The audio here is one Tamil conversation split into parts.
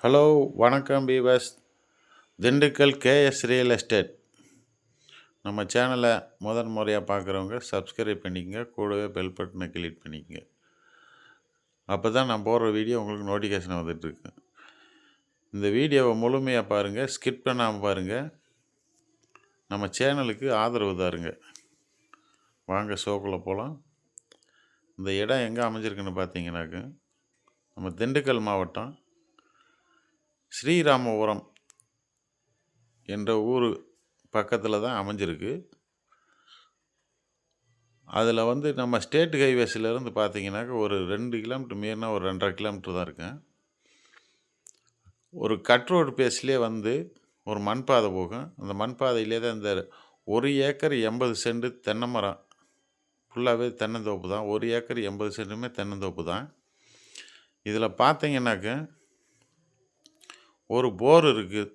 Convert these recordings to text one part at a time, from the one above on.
ஹலோ வணக்கம் பீவஸ் திண்டுக்கல் கேஎஸ் ரியல் எஸ்டேட். நம்ம சேனலை முதன் முறையாக பார்க்குறவங்க சப்ஸ்கிரைப் பண்ணிக்கங்க கூடவே பெல் பட்டனை கிளிக் பண்ணிக்கங்க. அப்போ தான் நான் போடுற வீடியோ உங்களுக்கு நோட்டிஃபிகேஷன் வந்துட்டுருக்கு இந்த வீடியோவை முழுமையாக பாருங்கள் ஸ்கிப் பண்ணாமல் பாருங்கள் நம்ம சேனலுக்கு ஆதரவு தாருங்க. வாங்க ஷோக்குள்ளே போகலாம். இந்த இடம் எங்கே அமைஞ்சிருக்குன்னு பார்த்தீங்கன்னாக்க நம்ம திண்டுக்கல் மாவட்டம் ஸ்ரீராமபுரம் என்ற ஊர் பக்கத்தில் தான் அமைஞ்சிருக்கு. அதில் வந்து நம்ம ஸ்டேட் ஹைவேஸிலேருந்து பார்த்தீங்கன்னாக்க ஒரு ரெண்டு கிலோமீட்டர் மீறினா ஒரு ரெண்டரை கிலோமீட்டர் தான் இருக்கேன் ஒரு கட் ரோடு பேஸ்லேயே வந்து ஒரு மண்பாதை போகும். அந்த மண்பாதையிலே தான் இந்த ஒரு ஏக்கர் எண்பது சென்ட் தென்னை மரம். ஃபுல்லாகவே தென்னந்தோப்பு தான். ஒரு ஏக்கர் எண்பது சென்ட்டுமே தென்னந்தோப்பு தான். இதில் பார்த்தீங்கன்னாக்க ஒரு போர் இருக்குது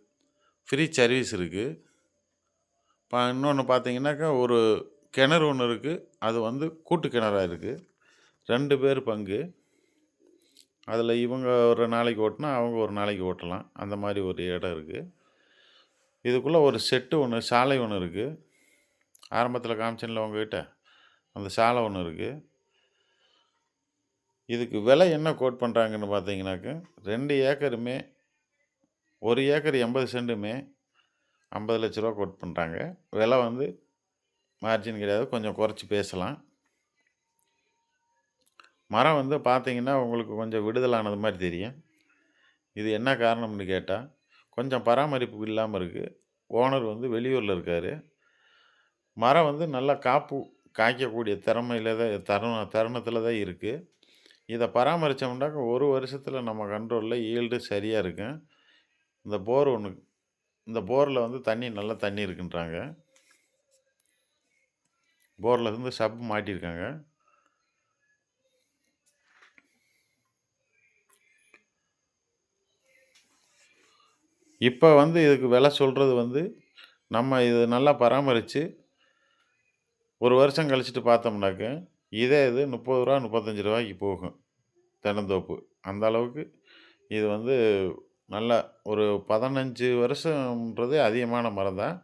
ஃப்ரீ சர்வீஸ் இருக்குது இப்போ இன்னொன்று பார்த்தீங்கன்னாக்கா ஒரு கிணறு ஒன்று இருக்குது அது வந்து கூட்டு கிணறாக இருக்குது ரெண்டு பேர் பங்கு. அதில் இவங்க ஒரு நாளைக்கு ஓட்டினா அவங்க ஒரு நாளைக்கு ஓட்டலாம். அந்த மாதிரி ஒரு இடம் இருக்குது இதுக்குள்ளே ஒரு செட்டு ஒன்று சாலை ஒன்று இருக்குது ஆரம்பத்தில் காமிச்சனில் உங்ககிட்ட? அந்த சாலை ஒன்று இருக்குது இதுக்கு விலை என்ன கோட் பண்ணுறாங்கன்னு பார்த்தீங்கன்னாக்க ரெண்டு ஏக்கருமே ஒரு ஏக்கர் எண்பது சென்ட்டுமே ஐம்பது லட்ச ரூபா கோட் பண்ணுறாங்க விலை வந்து மார்ஜின் கிடையாது. கொஞ்சம் குறைச்சி பேசலாம். மரம் வந்து பார்த்திங்கன்னா உங்களுக்கு கொஞ்சம் விடுதலானது மாதிரி தெரியும். இது என்ன காரணம்னு கேட்டால் கொஞ்சம் பராமரிப்பு இல்லாமல் இருக்குது ஓனர் வந்து வெளியூரில் இருக்கார். மரம் வந்து நல்லா காப்பு காய்க்கக்கூடிய திறமையில் தான் தருண தருணத்தில் தான் இருக்குது இதை பராமரித்தோம்னாக்க ஒரு வருஷத்தில் நம்ம கண்ட்ரோலில் ஈல்டு சரியாக இருக்கும். இந்த போர் ஒன்று இந்த போரில் வந்து தண்ணி நல்லா தண்ணி இருக்குன்றாங்க. போரில் இருந்து சப் மாட்டியிருக்காங்க இப்போ வந்து இதுக்கு விலை சொல்கிறது வந்து நம்ம இது நல்லா பராமரித்து ஒரு வருஷம் கழிச்சிட்டு பார்த்தோம்னாக்க இதே இது முப்பது ரூபா முப்பத்தஞ்சு ரூபாய்க்கு போகும். தென்னந்தோப்பு. அந்த அளவுக்கு இது வந்து நல்ல ஒரு பதினஞ்சு வருஷன்றதே அதிகமான மரம் தான்.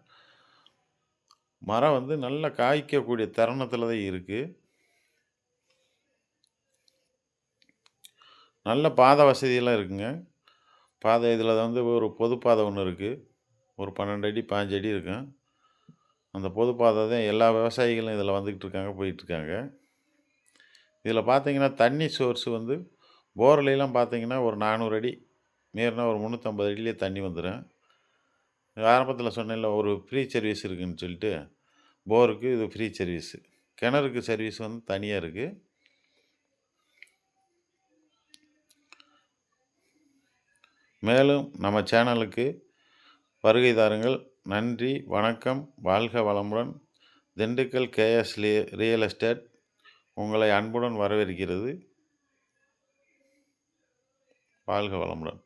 மரம் வந்து நல்லா காய்க்கக்கூடிய தருணத்தில் தான் இருக்குது நல்ல பாதை வசதியெல்லாம் இருக்குங்க. பாதை இதில் வந்து ஒரு பொது பாதை ஒன்று இருக்குது ஒரு பன்னெண்டு அடி பாஞ்சு அடி இருக்கும். அந்த பொது பாதை தான் எல்லா விவசாயிகளும் இதில் வந்துக்கிட்டு இருக்காங்க போயிட்டுருக்காங்க இதில் பார்த்தீங்கன்னா தண்ணி சோர்ஸ் வந்து போர்லாம் பார்த்தீங்கன்னா ஒரு நானூறு அடி மீறினா ஒரு முந்நூற்றம்பது அடியிலே தண்ணி வந்துடும் ஆரம்பத்தில் சொன்னேன்ல ஒரு ஃப்ரீ சர்வீஸ் இருக்குதுன்னு சொல்லிட்டு போருக்கு இது ஃப்ரீ சர்வீஸு கிணறுக்கு சர்வீஸ் வந்து தனியாக இருக்குது மேலும் நம்ம சேனலுக்கு வருகை தாருங்கள். நன்றி வணக்கம் வாழ்க வளமுடன். திண்டுக்கல் கேஎஸ் ரியல் எஸ்டேட் உங்களை அன்புடன் வரவேற்கிறது. வாழ்க வளமுடன்.